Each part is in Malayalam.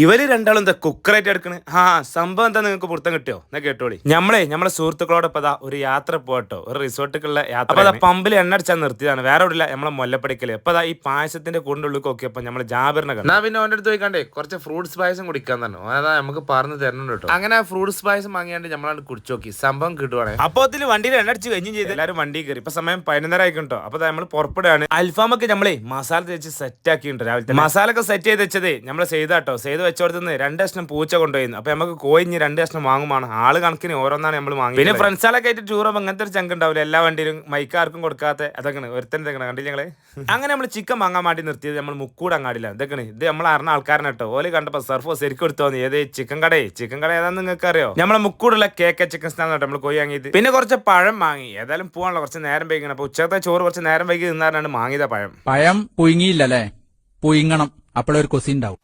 ഇവർ രണ്ടാളും എന്താ കുക്കറായിട്ട് എടുക്കണ് ആ സംഭവം എന്താ നിങ്ങൾക്ക് പുറത്തം കിട്ടിയോ? എന്നാ കേട്ടോളി. നമ്മളെ നമ്മളെ സുഹൃത്തുക്കളോടൊപ്പം അതാ ഒരു യാത്ര പോകട്ടോ ഒരു റിസോർട്ടിലുള്ള യാത്ര അപ്പൊ പമ്പിൽ എണ്ണ അടിച്ചാൽ നിർത്തിയതാണ്. വേറെ ഇല്ല നമ്മളെ മുല്ലപ്പടിക്കൽ. അപ്പൊ അതാ ഈ പായസത്തിന്റെ കൂടിന്റെ ഉള്ളിൽ നോക്കിയപ്പോ നമ്മൾ ജാബിറിനെ കണ്ടു. പിന്നെ ഓന്റെ അടുത്ത് പോയിക്കാണ്ടേ കുറച്ച് ഫ്രൂട്ട്സ് പായസം കുടിക്കാൻ തന്നെ അതാ നമുക്ക് പറഞ്ഞു തരണം കേട്ടോ. അങ്ങനെ ഫ്രൂട്ട്സ് പായസം വാങ്ങിയാണ്ട് നമ്മളാണ് കുടിച്ചു നോക്കി. സംഭവം കിട്ടുവാണേ. അപ്പൊ അതിൽ വണ്ടിയിൽ എണ്ണ അടിച്ച് കഴിഞ്ഞും ചെയ്ത് എല്ലാവരും വണ്ടി കയറി. ഇപ്പൊ സമയം പതിനൊന്നര ആയിക്കോട്ടോ അപ്പൊ നമ്മൾ പുറപ്പെടുകയാണ്. അൽഫാമൊക്കെ നമ്മളെ മസാല തേച്ച് സെറ്റ് ആക്കിയിട്ടുണ്ട് രാവിലെ മസാല ഒക്കെ സെറ്റ് ചെയ്ത് വെച്ചതേ നമ്മൾ ചെയ്താട്ടോ. ചെയ്ത് വെച്ചോടത്തുനിന്ന് രണ്ട് കഷ്ണം പൂച്ച കൊണ്ടുപോയി. അപ്പൊ നമുക്ക് കോയിഞ്ഞ് രണ്ട് കഷ്ണം വാങ്ങുമാണ് ആൾ കണക്കിന് ഓരോന്നാണ് നമ്മൾ വാങ്ങി പിന്നെ ഫ്രണ്ട്സാലൊക്കെ ആയിട്ട് ടൂർ അങ്ങനത്തെ ഒരു ചങ്ക് ഉണ്ടാവില്ല? എല്ലാ വണ്ടിയിലും മൈക്കാർക്കും കൊടുക്കാത്ത അതൊക്കെയാണ്. ഒരുത്തൻ ഇതൊക്കെ കണ്ടില്ല ഞങ്ങൾ അങ്ങനെ നമ്മൾ ചിക്കൻ വാങ്ങാൻ വേണ്ടി നിർത്തിയത് നമ്മൾ മുക്കൂട് അങ്ങാടില്ല ഇതൊക്കെയാണ്. ഇത് നമ്മൾ അറിഞ്ഞ ആൾക്കാരനെ കേട്ടോ. ഓൽ കണ്ടപ്പോ സർഫോ ശരിക്കും എടുത്തോന്ന് ഏത് ചിക്കൻ കടയെ ചിക്കൻ കട ഏതാന്ന് നിങ്ങൾക്ക് അറിയോ നമ്മളെ മുക്കൂടുള്ള കേക്ക് ചിക്കൻ സ്ഥാനം കേട്ടോ നമ്മൾ കോയി വാങ്ങിയത്. പിന്നെ കുറച്ച് പഴം വാങ്ങി. ഏതായാലും പോകാനുള്ള കുറച്ച് നേരം വൈകിക്കണം അപ്പൊ ഉച്ചത്തെ ചോറ് കുറച്ച് നേരം വൈകി നിന്നാലാണ് വാങ്ങിയത പഴം. പഴം പുഴുങ്ങിയില്ലല്ലേ പുഴുങ്ങണം. അപ്പോഴൊരു കൊസി ഉണ്ടാവും.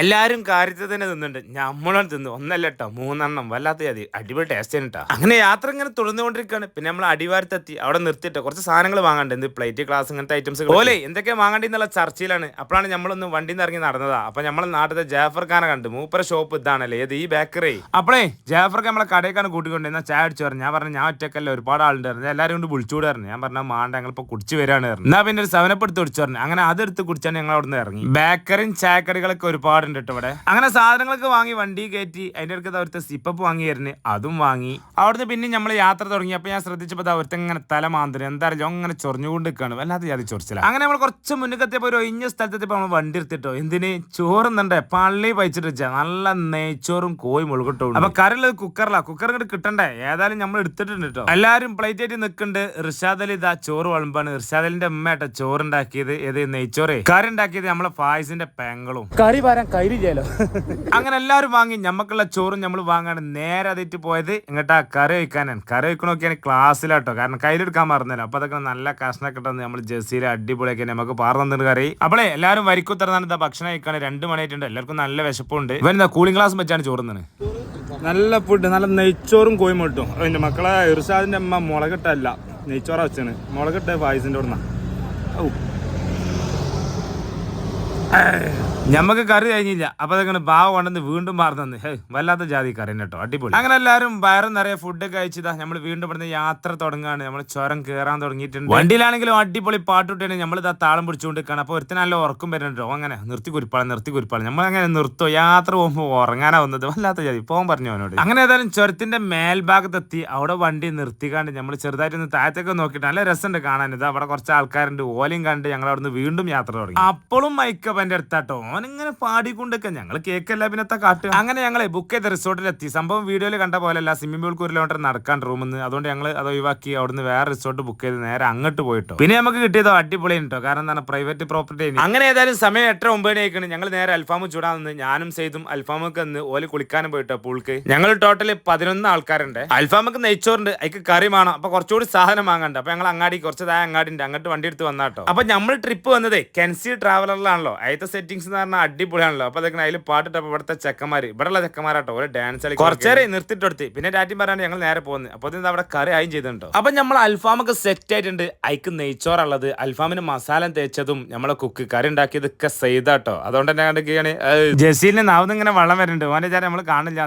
എല്ലാരും കാര്യത്തിൽ തന്നെ തിന്നുണ്ട് നമ്മളും തിന്നു. ഒന്നല്ല കേട്ടോ മൂന്നെണ്ണം. വല്ലാത്ത ജാതി. അടിപൊളി ടേസ്റ്റ് കേട്ടോ അങ്ങനെ യാത്ര ഇങ്ങനെ തുടർന്നുകൊണ്ടിരിക്കുകയാണ്. പിന്നെ നമ്മൾ അടിവാരത്തെത്തി. അവിടെ നിർത്തിയിട്ട് കുറച്ച് സാധനങ്ങൾ വാങ്ങാണ്ട്? എന്ത് പ്ലേറ്റ് ഗ്ലാസ് ഇങ്ങനത്തെ ഐറ്റംസ് പോലെ എന്തൊക്കെ വാങ്ങേണ്ടി എന്നുള്ള ചർച്ചയിലാണ്. അപ്പോഴാണ് നമ്മളൊന്ന് വണ്ടിയിൽ നിന്ന് ഇറങ്ങി നടന്നതാ. അപ്പൊ നമ്മൾ നാട്ടിലെ ജാഫർ ഖാനെ കണ്ടു മൂപ്പര ഷോപ്പ് ഇതാണല്ലേ? ഏത് ഈ ബേക്കറി അപ്പഴേ ജാഫർ ഖാൻ നമ്മളെ കടയിക്കാണ് കൂട്ടിക്കൊണ്ട് എന്നാൽ ചായ അടിച്ചു പറഞ്ഞു. ഞാൻ പറഞ്ഞു ഞാൻ ഒറ്റക്കല്ല ഒരുപാട് ആളുണ്ടായിരുന്നു എല്ലാവരും കൊണ്ട് വിളിച്ചുകൂടായിരുന്നു ഞാൻ പറഞ്ഞ മാണ്ട ഇപ്പൊ കുടിച്ചു വരാണ് പറഞ്ഞു. എന്നാ പിന്നെ ഒരു സെവനപ്പ് എടുത്ത് കുടിച്ചു പറഞ്ഞു. അങ്ങനെ അതെടുത്ത് കുടിച്ചാണ് ഞങ്ങൾ അവിടെ നിന്ന് ഇറങ്ങി. ബേക്കറിയും ചായക്കടികളൊക്കെ ഒരുപാടുണ്ട് കേട്ടോ ഇവിടെ. അങ്ങനെ സാധനങ്ങളൊക്കെ വാങ്ങി വണ്ടി കയറ്റി അതിന്റെ അടുത്ത് അവിടുത്തെ സിപ്പപ്പ് വാങ്ങി തരുന്നു അതും വാങ്ങി. അവിടുന്ന് പിന്നെ നമ്മൾ യാത്ര തുടങ്ങി. അപ്പൊ ഞാൻ ശ്രദ്ധിച്ചപ്പോൾ അവിടുത്തെ ഇങ്ങനെ തല മാന്തരം എന്താ അങ്ങനെ ചൊറിഞ്ഞുകൊണ്ട് നിൽക്കുകയാണ് വല്ലാതെ ജാതി ചൊറിച്ചില്ല അങ്ങനെ നമ്മൾ കുറച്ച് മുന്നിലെത്തിയപ്പോ ഒരു ഒഴിഞ്ഞ സ്ഥലത്തെത്തിയപ്പോൾ നമ്മൾ വണ്ടി എടുത്തിട്ടോ. എന്തിന്? ചോറുന്നുണ്ട്. പള്ളി പഴിച്ചിട്ട് വെച്ചാൽ നല്ല നെയ്ച്ചോറും കോഴി മുളുകിട്ടും അപ്പൊ കറിയുള്ളത് കുക്കറിലാ. കുക്കർ ഇങ്ങോട്ട് കിട്ടണ്ടേ? ഏതായാലും നമ്മൾ എടുത്തിട്ടുണ്ട് കേട്ടോ എല്ലാരും പ്ലേറ്റ് ആയിട്ട് നിൽക്കുന്നുണ്ട്. റിഷാദലി ഇതാ ചോറ് വളമ്പാണ്. റിഷാദലിന്റെ അമ്മയാട്ടോ ചോറുണ്ടാക്കിയത്. ഏത് നെയ്ച്ചോറേ? കറി ഉണ്ടാക്കിയത് നമ്മളെ ഫായിസിന്റെ പെങ്ങളും. കറി വരാൻ കൈരില്ലല്ലോ അങ്ങനെ എല്ലാവരും വാങ്ങി ഞമ്മക്കുള്ള ചോറും നമ്മൾ വാങ്ങാണ് നേരെ അതിട്ട് പോയത് ഇങ്ങോട്ടാ കറി വയ്ക്കാനാണ്. കറി വയ്ക്കണമൊക്കെയാണ് ക്ലാസ്സിലാട്ടോ. കാരണം കയ്യിലെടുക്കാൻ മറന്നല്ലോ. അപ്പൊ അതൊക്കെ നല്ല കഷ്ണൊക്കെ ഇട്ടെന്ന് നമ്മൾ ജസീലെ അടിപൊളിയൊക്കെ നമുക്ക് പാർന്നിട്ട് കറി അപ്പോളേ എല്ലാവരും വരിക്കുത്തറന്നാണ് ഇതാ ഭക്ഷണം കഴിക്കാണ്. രണ്ട് മണിയായിട്ടുണ്ട്. എല്ലാവർക്കും നല്ല വിശപ്പുണ്ട്. ഇവൻ എന്താ കൂളിംഗ് ഗ്ലാസ് വെച്ചാണ് ചോറുന്നത്? നല്ല ഫുഡ് നല്ല നെയ്ച്ചോറും കോയി കിട്ടും അതിന്റെ മക്കളെ ഇർഷാദിന്റെ അമ്മ മുളകിട്ടല്ല നെയ്ച്ചോറ വെച്ചാണ് മുളകിട്ട പായസിന്റെ ഉടന ഔ. ഞമ്മക്ക് കറി കഴിഞ്ഞില്ല. അപ്പൊ അതങ്ങനെ ബാവ കൊണ്ടെന്ന് വീണ്ടും മാറുന്നു വല്ലാത്ത ജാതി കറി കേട്ടോ. അടിപൊളി. അങ്ങനെ എല്ലാവരും വയറും നിറയെ ഫുഡ് കഴിച്ചതാ. നമ്മൾ വീണ്ടും ഇവിടുന്ന് യാത്ര തുടങ്ങാണ്. നമ്മൾ ചുരം കേറാൻ തുടങ്ങിയിട്ടുണ്ട്. വണ്ടിയിലാണെങ്കിലും അടിപൊളി പാട്ടുട്ടാണ് നമ്മൾ ഇതാ താളം പിടിച്ചുകൊണ്ട് നിൽക്കണം അപ്പൊ ഒരുത്തിന് നല്ല ഉറക്കം വരുന്നുണ്ടോ. അങ്ങനെ നിർത്തി കുരിപ്പാളെ നിർത്തി കുരിപ്പാളെ. നമ്മൾ അങ്ങനെ നിർത്തോ. യാത്ര പോകുമ്പോൾ ഉറങ്ങാനാ വന്നത്. വല്ലാത്ത ജാതി. പോകാൻ പറഞ്ഞു അവനോട്. അങ്ങനെ ഏതായാലും ചുരത്തിന്റെ മേൽഭാഗത്തെത്തി. അവിടെ വണ്ടി നിർത്തിക്കാണ്ട് നമ്മൾ ചെറുതായിട്ടൊന്ന് താഴത്തേക്ക് നോക്കിയിട്ട് നല്ല രസമുണ്ട് കാണാൻ. ഇത് അവിടെ കുറച്ച് ആൾക്കാരുണ്ട്. ഓലയും കണ്ട് ഞങ്ങൾ അവിടുന്ന് വീണ്ടും യാത്ര തുടങ്ങി. അപ്പോഴും മൈക്കപ്പ് എന്റെ അടുത്താട്ടോ. ഇങ്ങനെ പാടിക്കൊണ്ടൊക്കെ ഞങ്ങൾ കേക്കല്ല പിന്നത്തെ കാട്ട് അങ്ങനെ ഞങ്ങളെ ബുക്ക് ചെയ്ത റിസോർട്ടിലെത്തി സംഭവം വീഡിയോയിൽ കണ്ട പോലെയല്ല സ്വിമ്മിംഗ് പൂൾ കിലോമീറ്റർ നടക്കാൻ റൂമെന്ന് അതുകൊണ്ട് ഞങ്ങൾ അത് ഒഴിവാക്കി അവിടുന്ന് വേറെ റിസോർട്ട് ബുക്ക് ചെയ്ത് നേരെ അങ്ങോട്ട് പോയിട്ടോ. പിന്നെ നമുക്ക് കിട്ടിയതോ അടിപൊളി കേട്ടോ കാരണം എന്താണ്? പ്രൈവറ്റ് പ്രോപ്പർട്ടി അങ്ങനെ ഏതായാലും സമയം എട്ടര ഒമ്പതിന് ആയിക്കണ് ഞങ്ങൾ നേരെ അൽഫാമ് ചൂടാൻ നിന്ന് ഞാനും സെയ്തും അൽഫാമൊക്കെ നിന്ന് ഓൽ കുളിക്കാനും പോയിട്ടോ പൂൾക്ക് ഞങ്ങൾ ടോട്ടൽ പതിനൊന്ന് ആൾക്കാരുണ്ട്. അൽഫാമൊക്കെ നെയ്ച്ചോറുണ്ട്. അതിക്ക് കറി വേണം. അപ്പൊ കുറച്ചുകൂടി സാധനം വാങ്ങണ്ട. അപ്പൊ ഞങ്ങൾ അങ്ങാടി കുറച്ച് താഴെ അങ്ങാടി ഉണ്ട് അങ്ങോട്ട് വണ്ടി എടുത്ത് വന്നാട്ടോ. അപ്പൊ നമ്മൾ ട്രിപ്പ് വന്നത് കെൻസി ട്രാവലറിലാണല്ലോ അതിന്റെ സെറ്റിംഗ്സ് എന്ന് പറഞ്ഞാൽ അടിപൊളിയാണല്ലോ. അപ്പൊ അതൊക്കെ അതിൽ പാട്ടിട്ടപ്പോ ഇവിടുത്തെ ചെക്കന്മാര് ഇവിടെയുള്ള ചെക്കന്മാരാട്ടോ ഒരു ഡാൻസ് കളി കുറച്ചേരെ നിർത്തിട്ടെടുത്ത് പിന്നെ രാറ്റി പറയാണ്ട് ഞങ്ങൾ നേരെ പോകുന്നത് അപ്പൊ ഇത് അവിടെ കറി ആയും ചെയ്തിട്ടുണ്ടോ? അപ്പൊ നമ്മൾ അൽഫാമൊക്കെ സെറ്റ് ആയിട്ടുണ്ട്. അയക്ക് നെയ്ച്ചോറുള്ളത് അൽഫാമിന് മസാല തേച്ചതും നമ്മളെ കുക്ക് കറി ഉണ്ടാക്കിയതൊക്കെ ചെയ്താട്ടോ. അതുകൊണ്ട് തന്നെ കണ്ടിരിക്കുകയാണ് ജസീലിന് നാവുന്ന ഇങ്ങനെ വെള്ളം വരുന്നുണ്ട് ഓനെ ചേരാൻ നമ്മൾ കാണില്ല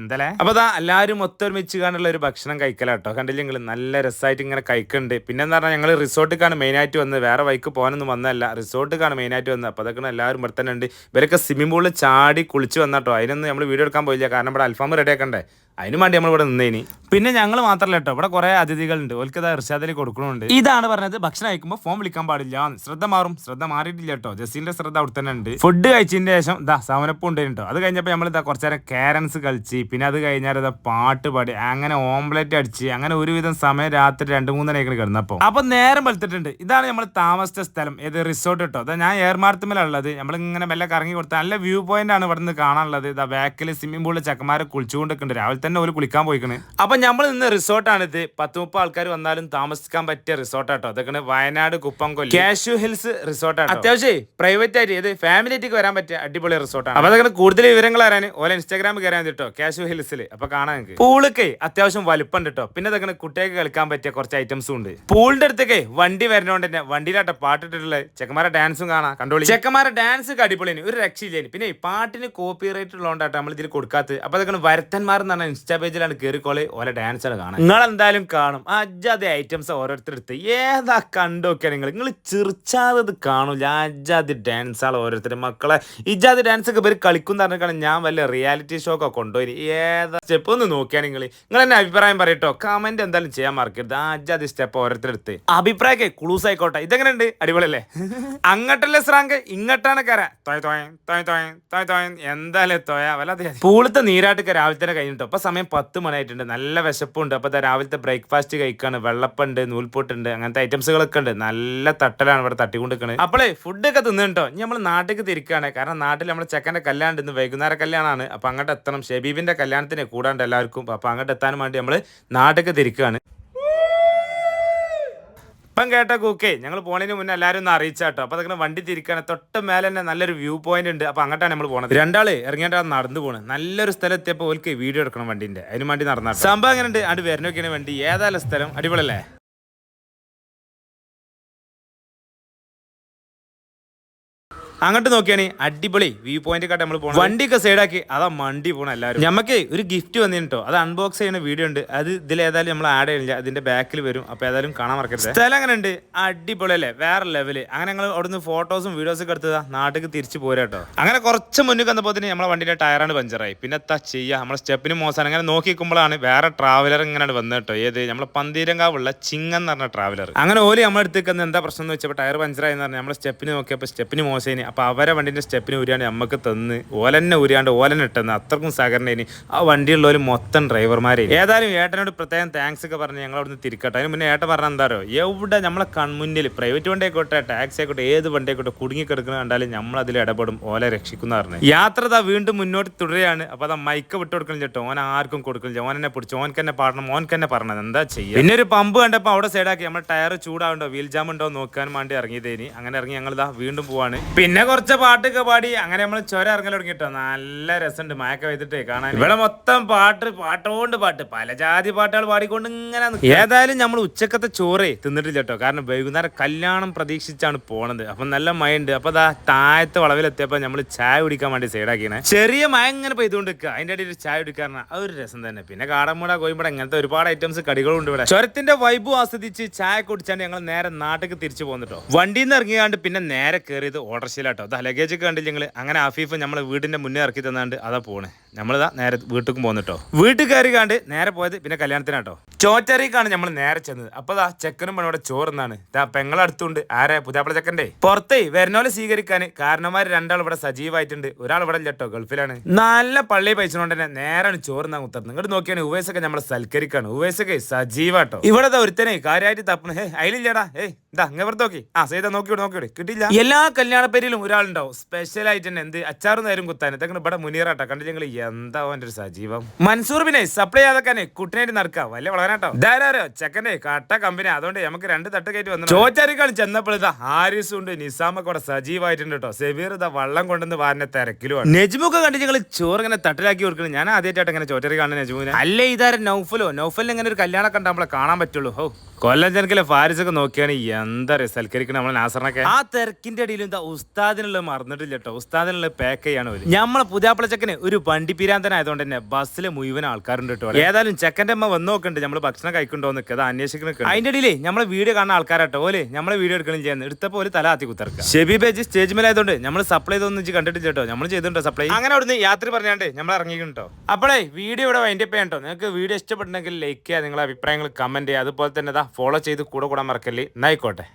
എന്തല്ലേ? അപ്പൊ അതാ എല്ലാവരും ഒത്തൊരുമിച്ച് കാണുള്ള ഒരു ഭക്ഷണം കഴിക്കലാട്ടോ. കണ്ടില്ല നിങ്ങൾ നല്ല രസമായിട്ട് ഇങ്ങനെ കഴിക്കുന്നുണ്ട് പിന്നെന്ന് പറഞ്ഞാൽ ഞങ്ങൾ റിസോർട്ടിക്കാണ് മെയിൻ ആയിട്ട് വന്നത് വേറെ വൈക്ക് പോകാനൊന്നും വന്നതല്ല. റിസോർട്ടിക്കാണ് മെയിൻ ആയിട്ട് വന്നത്. അപ്പൊ അതൊക്കെ എല്ലാവരും ഇവിടെ തന്നെ ഉണ്ട്. ഇവരൊക്കെ സ്വിമ്മിംഗ് പൂളിൽ ചാടി കുളിച്ച് വന്നാട്ടോ. അതിനൊന്നും നമ്മൾ വീഡിയോ എടുക്കാൻ പോയില്ല. കാരണം ഇവിടെ അൽഫാം റെഡി ആക്കണ്ടേ? അതിന് വേണ്ടി നമ്മൾ ഇവിടെ നിന്നേനി. പിന്നെ ഞങ്ങൾ മാത്രമല്ല കേട്ടോ ഇവിടെ കുറെ അതിഥികളുണ്ട്. ഓൽക്ക് ഇതാ കൊടുക്കണുണ്ട്. ഇതാണ് പറഞ്ഞത്. ഭക്ഷണം കഴിക്കുമ്പോൾ ഫോൺ വിളിക്കാൻ പാടില്ല. ശ്രദ്ധ മാറും. ശ്രദ്ധ മാറിയിട്ടില്ല കേട്ടോ ജസീന്റെ ശ്രദ്ധ അവിടെ തന്നെ ഉണ്ട് ഫുഡ് കഴിച്ചതിന് ശേഷം ഇതാ സമനപ്പ് ഉണ്ട് കേട്ടോ അത് കഴിഞ്ഞപ്പോൾ നമ്മൾ ഇതാ കുറച്ച് നേരം കാരൻസ് കളിച്ച് പിന്നെ അത് കഴിഞ്ഞാൽ ഇതാ പാട്ട് പാടി അങ്ങനെ ഓംപ്ലേറ്റ് അടിച്ച് അങ്ങനെ ഒരുവിധം സമയം രാത്രി രണ്ട് മൂന്നരയൊക്കെ കിടന്നപ്പോൾ അപ്പൊ നേരം വെളുത്തിട്ടുണ്ട്. ഇതാണ് നമ്മൾ താമസിച്ച സ്ഥലം. ഏത് റിസോർട്ട് കേട്ടോ അതാ ഞാൻ ഏർമാർത്തുമലുള്ളത് നമ്മൾ ഇങ്ങനെ മെല്ലെ കറങ്ങി കൊടുത്ത നല്ല വ്യൂ പോയിന്റ് ആണ് ഇവിടെ നിന്ന് കാണാനുള്ളത്. ഇതാ ബാക്കിൽ സ്വിമ്മിംഗ് പൂളിൽ ചക്കന്മാരെ കുളിച്ചുകൊണ്ടിരിക്കുന്നുണ്ട്. രാവിലെ തന്നെ ഓൽ കുളിക്കാൻ പോയിക്കണ്. അപ്പൊ നമ്മൾ നിന്ന് റിസോർട്ടാണിത് ഇത്. പത്ത് മുപ്പത് ആൾക്കാർ വന്നാലും താമസിക്കാൻ പറ്റിയ റിസോർട്ടാട്ടോ. അതൊക്കെ വയനാട് കുപ്പംകൊല്ലി കാശു ഹിൽസ് റിസോർട്ടാണ് അത്യാവശ്യം പ്രൈവറ്റ് ആയിട്ട് ഏത് ഫാമിലി ആയിട്ട് വരാൻ പറ്റിയ അടിപൊളി റിസോർട്ടാണ്. അപ്പൊ അതൊക്കെ കൂടുതൽ വിവരങ്ങൾ അറിയാൻ ഓല ഇൻസ്റ്റാഗ്രാമിൽ കയറാൻ കേട്ടോ കാശു ഹിൽസിൽ അപ്പൊ കാണാൻ നിങ്ങൾക്ക് പൂളൊക്കെ അത്യാവശ്യം വലുപ്പം കേട്ടോ പിന്നെ അതൊക്കെ കുട്ടികൾക്ക് കളിക്കാൻ പറ്റിയ കുറച്ച് ഐറ്റംസും ഉണ്ട്. പൂളിന്റെ അടുത്തേക്ക് വണ്ടി വരുന്നോണ്ട് തന്നെ വണ്ടിയിലാട്ടെ പാട്ടിട്ടുള്ളത് ചെക്കന്മാരെ ഡാൻസും കാണാം. കണ്ടോളി. ചെക്കന്മാരെ ഡാൻസ് ഒക്കെ അടിപൊളിയാണ്. ഒരു രക്ഷയില്ലേന് പിന്നെ ഈ പാട്ടിന് കോപ്പി റൈറ്റ് ഉള്ളതുകൊണ്ടാട്ടോ നമ്മൾ ഇതിൽ കൊടുക്കാത്തത്. അപ്പൊ അതൊക്കെ വരത്തന്മാർ എന്ന് പറഞ്ഞാൽ ഇൻസ്റ്റാ പേജിലാണ് കയറിക്കോളി ഓലെ ഡാൻസ് ആണ് കാണാൻ. നിങ്ങൾ എന്തായാലും കാണും. അജാതി ഐറ്റംസ് ഓരോരുത്തരെടുത്ത് ഏതാ കണ്ടോക്കെ നിങ്ങൾ നിങ്ങൾ ചിറിച്ചാതെ ഇത് കാണൂല. അജാതി ഡാൻസ് ആണ് ഓരോരുത്തർ മക്കളെ. ഇജാതി ഡാൻസ് ഒക്കെ പേര് കളിക്കും പറഞ്ഞിട്ടാണ് ഞാൻ വല്ല റിയാലിറ്റി ഷോ ഒക്കെ കൊണ്ടുപോയി ഏതാ സ്റ്റെപ്പ് ഒന്ന് നോക്കിയാൽ നിങ്ങൾ നിങ്ങൾ എന്നെ അഭിപ്രായം പറയട്ടോ കമന്റ് എന്തായാലും ചെയ്യാൻ മറക്കരുത്. അജാതി സ്റ്റെപ്പ് ഓരോരുത്തരെടുത്ത് അഭിപ്രായമൊക്കെ ക്ലൂസ് ആയിക്കോട്ടെ. ഇതെങ്ങനെയുണ്ട്? അടിപൊളിയല്ലേ? അങ്ങോട്ടല്ലേ സ്രാങ്ക് ഇങ്ങോട്ടാണ് കര. തോയ തോയ തോയ തോയ തോയ തോയ. എന്തായാലും തോയ. വല്ലാതെ പൂളത്തെ നീരാട്ട് രാവിലെ തന്നെ കഴിഞ്ഞിട്ടോ. അപ്പൊ സമയം പത്ത് മണിയായിട്ടുണ്ട്. നല്ല വിശപ്പുണ്ട്. അപ്പോൾ രാവിലത്തെ ബ്രേക്ക്ഫാസ്റ്റ് കഴിക്കാണ്. വെള്ളപ്പുണ്ട് നൂൽപൊട്ടുണ്ട് അങ്ങനത്തെ ഐറ്റംസുകളൊക്കെ ഉണ്ട്. നല്ല തട്ടലാണ് ഇവിടെ തട്ടിക്കൊണ്ടിരിക്കണത് അപ്പോളേ ഫുഡൊക്കെ തിന്നുണ്ടോ ഇനി നമ്മൾ നാട്ടിലേക്ക് തിരിക്കുകയാണ്. കാരണം നാട്ടിൽ നമ്മൾ ചെക്കന്റെ കല്യാണം ഇന്ന് വൈകുന്നേര കല്യാണമാണ്. അപ്പോൾ അങ്ങോട്ട് എത്തണം. ഷെബീബിന്റെ കല്യാണത്തിന് കൂടാണ്ട് എല്ലാവർക്കും. അപ്പോൾ അങ്ങോട്ട് എത്താൻ വേണ്ടി നമ്മൾ നാട്ടിലേക്ക് തിരിക്കുകയാണ്. ഇപ്പം കേട്ട കൂക്കേ ഞങ്ങൾ പോണതിന് മുന്നേ എല്ലാവരും ഒന്ന് അറിയിച്ചാട്ടോ. അപ്പോൾ അതൊക്കെ വണ്ടി തിരിക്കാണ് തൊട്ട് മേലെ തന്നെ നല്ലൊരു വ്യൂ പോയിന്റ് ഉണ്ട്. അപ്പോൾ അങ്ങോട്ടാണ് നമ്മൾ പോണത്. രണ്ടാൾ ഇറങ്ങിയിട്ടാണ് നടന്നു പോണത് നല്ലൊരു സ്ഥലത്തെപ്പോൾ ഓൽക്ക് വീഡിയോ എടുക്കണം വണ്ടീന്റെ. അതിന് വേണ്ടി നടന്ന സംഭവം അങ്ങനെ ഉണ്ട് അത് വരണൊക്കെയാണ് വണ്ടി. ഏതായാലും സ്ഥലം? അടിപൊളിയല്ലേ അങ്ങോട്ട് നോക്കിയാണ് അടിപൊളി വ്യൂ പോയിന്റ് കാട്ട് നമ്മൾ പോകണം വണ്ടിയൊക്കെ സൈഡാക്കി അതാ മണ്ടി പോകണം എല്ലാവരും നമുക്ക് ഒരു ഗിഫ്റ്റ് വന്നിട്ടോ അത് അൺബോക്സ് ചെയ്യുന്ന വീഡിയോ ഉണ്ട്. അത് ഇതിൽ ഏതായാലും നമ്മൾ ആഡ് ചെയ്യില്ല അതിന്റെ ബാക്കിൽ വരും. അപ്പൊ ഏതായാലും കാണാൻ മറക്കരുത്. സ്ഥലം അങ്ങനെ ഉണ്ട് അടിപൊളി അല്ലേ വേറെ ലെവൽ അങ്ങനെ ഞങ്ങൾ അവിടുന്ന് ഫോട്ടോസും വീഡിയോസും ഒക്കെ എടുത്തതാ. നാട്ടിലേക്ക് തിരിച്ചു പോരാട്ടോ അങ്ങനെ കുറച്ച് മുന്നിൽ വന്നപ്പോൾ തന്നെ നമ്മളെ വണ്ടിയുടെ ടയറാണ് പഞ്ചറായി. പിന്നെ എത്താ ചെയ്യുക നമ്മളെ സ്റ്റെപ്പിന് മോശം. അങ്ങനെ നോക്കിക്കുമ്പോഴാണ് വേറെ ട്രാവലർ ഇങ്ങനെ വന്നത് കേട്ടോ ഏത്? നമ്മളെ പന്തീരങ്കാവുള്ള ചിങ്ങൻ എന്ന് പറഞ്ഞ ട്രാവലർ അങ്ങനെ ഓൽ നമ്മളെടുത്തേക്കുന്ന എന്താ പ്രശ്നം എന്ന് വെച്ചപ്പോൾ ടയർ പഞ്ചറായി എന്ന് പറഞ്ഞാൽ നമ്മളെ സ്റ്റെപ്പിന് നോക്കിയപ്പോൾ സ്റ്റെപ്പിന് മോശേനി അപ്പോൾ അവരെ വണ്ടീന്റെ സ്റ്റെപ്പിന് ഊരിയാണ് നമുക്ക് തന്ന് ഓലന്നെ ഊരിയാണ്ട് ഓലന്നെ ഇട്ടെന്ന്. അത്രക്കും സഹകരണേനി ആ വണ്ടിയുള്ളവർ മൊത്തം ഡ്രൈവർമാരെ. ഏതായാലും ഏട്ടനോട് പ്രത്യേകം താങ്ക്സ് ഒക്കെ പറഞ്ഞ് ഞങ്ങൾ അവിടുന്ന് തിരിക്കട്ടെ. അതിന് മുന്നേ ഏട്ടൻ പറഞ്ഞാൽ എന്താ പറയുക എവിടെ നമ്മളെ കൺമുന്നിൽ പ്രൈവറ്റ് വണ്ടി ആയിക്കോട്ടെ ടാക്സി ആയിക്കോട്ടെ ഏത് വണ്ടി ആയിക്കോട്ടെ കുടുങ്ങി കിടക്കുന്ന കണ്ടാലും നമ്മൾ അതിൽ ഇടപെടും ഓല രക്ഷിക്കുന്ന പറഞ്ഞു. യാത്ര ഇതാ വീണ്ടും മുന്നോട്ട് തുടരുകയാണ്. അപ്പോൾ അതാ മൈക്ക് വിട്ടു കൊടുക്കണം ചേട്ടോ ഓൻ ആർക്കും കൊടുക്കണം ഓൻ എന്നെ പിടിച്ചു ഓൻക്ക് എന്നെ പാടണം എന്നെ പറഞ്ഞത്. എന്താ ചെയ്യുക പിന്നെ ഒരു പമ്പ് കണ്ടപ്പോൾ അവിടെ സൈഡാക്കി നമ്മുടെ ടയർ ചൂടാവുണ്ടോ? വീൽ ജാം ഉണ്ടോ നോക്കാൻ വേണ്ടി ഇറങ്ങിയതേനി. അങ്ങനെ ഇറങ്ങി ഞങ്ങൾ ഇതാ വീണ്ടും പോവാണ്. പിന്നെ കുറച്ച് പാട്ടൊക്കെ പാടി അങ്ങനെ നമ്മൾ ചുരം ഇറങ്ങൽ തുടങ്ങിട്ടോ. നല്ല രസമുണ്ട്. മഴയൊക്കെ വെച്ചിട്ടേ കാണാൻ. ഇവിടെ മൊത്തം പാട്ട് പാട്ടോണ്ട് പാട്ട്. പല ജാതി പാട്ടുകൾ പാടിക്കൊണ്ട് ഇങ്ങനെ. ഏതായാലും നമ്മൾ ഉച്ചക്കത്തെ ചോറേ തിന്നിട്ടില്ല കേട്ടോ കാരണം വൈകുന്നേരം കല്യാണം പ്രതീക്ഷിച്ചാണ് പോണത്. അപ്പൊ നല്ല മഴ ഉണ്ട് അപ്പൊ അതാ താഴത്തെ വളവിലെത്തിയപ്പോ നമ്മൾ ചായ കുടിക്കാൻ വേണ്ടി സൈഡാക്കിയാണ് ചെറിയ മയ ഇങ്ങനെ പെയ്തുകൊണ്ട് നിൽക്കുക അതിന്റെ ഇടയിൽ ചായ കുടിക്കാറാണ് ആ ഒരു രസം തന്നെ. പിന്നെ കാടമ്പൂട കോയമ്പട ഇങ്ങനത്തെ ഒരുപാട് ഐറ്റംസ് കടികളുണ്ട് ഇവിടെ. ചുരത്തിന്റെ വൈബും ആസ്വദിച്ച് ചായ കുടിച്ചാണ്ട് ഞങ്ങൾ നേരെ നാട്ടിലേക്ക് തിരിച്ചു പോകുന്നിട്ടോ വണ്ടിയിൽ നിന്ന് ഇറങ്ങിയാണ്ട് പിന്നെ നേരെ കയറിയത് ഓട്ടർശീലാട്ടോ അതാ ലഗേജ് ഒക്കെ കണ്ടില്ല ഞങ്ങൾ അങ്ങനെ ആഫീഫ് നമ്മളെ വീടിന്റെ മുന്നേ ഇറക്കി തന്നാണ്ട് അതാ പോണേ. നമ്മളിതാ നേരെ വീട്ടിലേക്ക് പോന്നിട്ടോ. വീട്ടിൽ കയറി കാണ്ട് നേരെ പോയത് പിന്നെ കല്യാണത്തിനാട്ടോ. ചോറ്ററിക്കാണ് നമ്മൾ നേരെ ചെന്നത്. അപ്പൊ ദാ ചെക്കനും പണിയോടെ ചോറുന്നാണ്. ദാ പെങ്ങളടുത്തുണ്ട്. ആരെ പുതിയാപ്പിള ചെക്കന്റെ? പുറത്തേ വരുന്നോലെ സ്വീകരിക്കാൻ കാരണന്മാർ രണ്ടാൾ ഇവിടെ സജീവമായിട്ടുണ്ട് ഒരാൾ ഇവിടെ ഇല്ലട്ടോ ഗൾഫിലാണ്. നല്ല പള്ളി പൈസനോണ്ട് തന്നെ നേരാണ് ചോറുന്നാ കുത്തർന്ന്. ഇങ്ങോട്ട് നോക്കിയാണ് ഉവേസൊക്കെ നമ്മളെ സൽക്കരിക്കാണ്. ഉവേസൊക്കെ സജീവാട്ടോ. ഇവിടെ ഒരുത്തനെ കാര്യമായിട്ട് തപ്പണ. ഹേ അതിലില്ലടാ ഏയ് ഇതാ ഇങ്ങനെ വെറുതെ നോക്കി. ആ സൈത നോക്കിയോട് നോക്കിയോട് കിട്ടില്ല എല്ലാ കല്യാണ പേരിലും ഒരാളുണ്ടാവും. സ്പെഷ്യൽ ആയിട്ട് തന്നെ എന്ത്? അച്ചാറും നേരം കുത്താൻ. ഇതൊക്കെ ഇവിടെ മുനീറാട്ടോ. ഞങ്ങൾ എന്താ അവന്റെ ഒരു സജീവം? മൻസൂർ പിന്നെ സപ്ലൈ ചെയ്താക്കാനെ കുട്ടിനായിട്ട് നടക്കാം വലിയ വളരാട്ടോ ധാരാരോ ചെക്കന്റെ കട്ട കമ്പനി. അതുകൊണ്ട് നമുക്ക് രണ്ട് തട്ട് കയറ്റി വന്നു ചോറ്റാരിക്കാണ് ചെന്നപ്പോൾ ഇതാ ഹാരിസും ഉണ്ട് നിസാമൊക്കെ ഇവിടെ സജീവായിട്ടുണ്ട് കേട്ടോ. സെബീർ ഇതാ വള്ളം കൊണ്ടുവന്ന് വാറിനെ തിരക്കിലുമാണ് നെജ്മുക്ക് കണ്ടിട്ട് ഞങ്ങൾ ചോറ് ഇങ്ങനെ തട്ടിലാക്കി കൊടുക്കണം. ഞാൻ ആദ്യമായിട്ടാണ് ഇങ്ങനെ ചോച്ചാരി കാണുന്ന നെജ്മുവിനെ അല്ലേ ഇതാരം നൗഫലോ? നൗഫലിന് ഇങ്ങനെ ഒരു കല്യാണം കണ്ടാൽ നമ്മളെ കാണാൻ പറ്റുള്ളൂ. ഹോ. കൊല്ലം ജനക്കിലെ ഫാരിസൊക്കെ നോക്കിയാണ് എന്താ പറയുക സൽക്കരിക്കണം നമ്മളെ നാസറിനൊക്കെ? ആ തിരക്കിന്റെ ഇടയിൽ എന്താ ഉസ്താദിനുള്ള മറന്നിട്ടില്ല കേട്ടോ. ഉസ്താദിനുള്ള പാക്ക് ചെയ്യാണ് നമ്മളെ പുതിയാപ്പിള ചെക്കന് ഒരു വണ്ടി പിരാന്തനായതുകൊണ്ട് തന്നെ ബസ്സിൽ മുഴുവൻ ആൾക്കാരുണ്ട് കേട്ടോ ഏതായാലും ചെക്കന്റെ അമ്മ വന്ന് നോക്കുന്നുണ്ട് നമ്മൾ ഭക്ഷണം കഴിക്കണ്ടോ എന്നൊക്കെ അത് അന്വേഷിക്കണൊക്കെ അതിന്റെ ഇടയിലേ നമ്മളെ വീഡിയോ കാണുന്ന ആൾക്കാരട്ടോ. ഓലെ നമ്മളെ വീഡിയോ എടുക്കണം ചെയ്യുന്നത് എടുത്തപ്പോൾ ഒരു തല ആത്തി കുത്തർക്കുക. ഷെബി പേജ് സ്റ്റേജ് മേലായതുകൊണ്ട് നമ്മൾ സപ്ലൈ ചെയ്തൊന്നും വെച്ച് കണ്ടിട്ട് കേട്ടോ. നമ്മൾ ചെയ്തിട്ടുണ്ടോ സപ്ലൈ അങ്ങനെ അവിടുന്ന് യാത്ര പറഞ്ഞാണ്ട് നമ്മൾ ഇറങ്ങിയിട്ടുണ്ടോ? അപ്പോഴേ വീഡിയോ ഇവിടെ വൈൻഡപ്പ് ചെയ്യാൻ കേട്ടോ നിങ്ങൾക്ക് വീഡിയോ ഇഷ്ടപ്പെട്ടുണ്ടെങ്കിൽ ലൈക്ക് ചെയ്യുക. നിങ്ങളുടെ അഭിപ്രായങ്ങൾ കമന്റ് ചെയ്യുക. അതുപോലെ തന്നെ ഫോളോ ചെയ്ത് കൂടെ കൂടാൻ മറക്കല്ലേ. എന്നായിക്കോട്ടെ